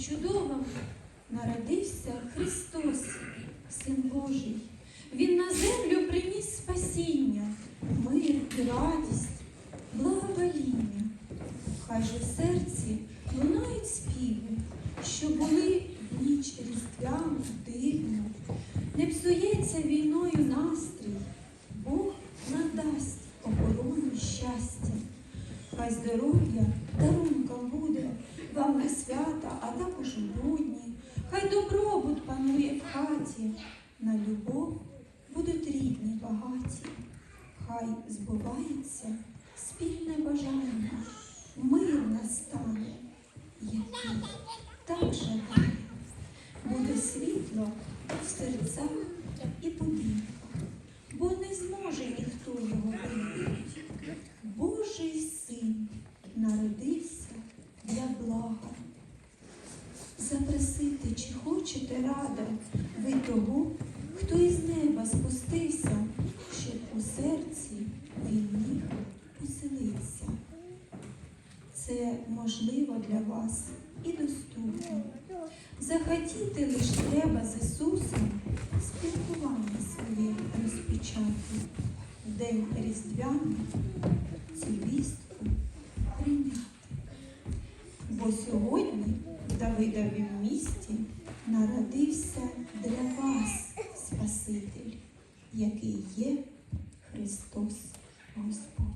чудовому народився Христос, Син Божий. Він на землю приніс спасіння, мир і радість, благовоління. Хай же в серці лунають співи, що були в ніч різдвяну, дивну. Не псується війною настрій, Бог надасть охорону і щастя. Хай здоров'я дарунком буде вам на свята, а також будні. Хай добробут панує в хаті, на любов будуть рідні багаті. Хай збувається спільне бажання, мир настане, який так жадає. Буде світло в серцях і будинках, бо не зможе ніхто його вийти. Божий син народився для. Запросити, чи хочете рада ви того, хто із неба спустився, щоб у серці він міг поселитися. Це можливо для вас і доступно. Захотіти лиш треба з Ісусом спілкування своє розпочати. В день Різдвяний бо сьогодні в Давидовім місті народився для вас Спаситель, який є Христос Господь.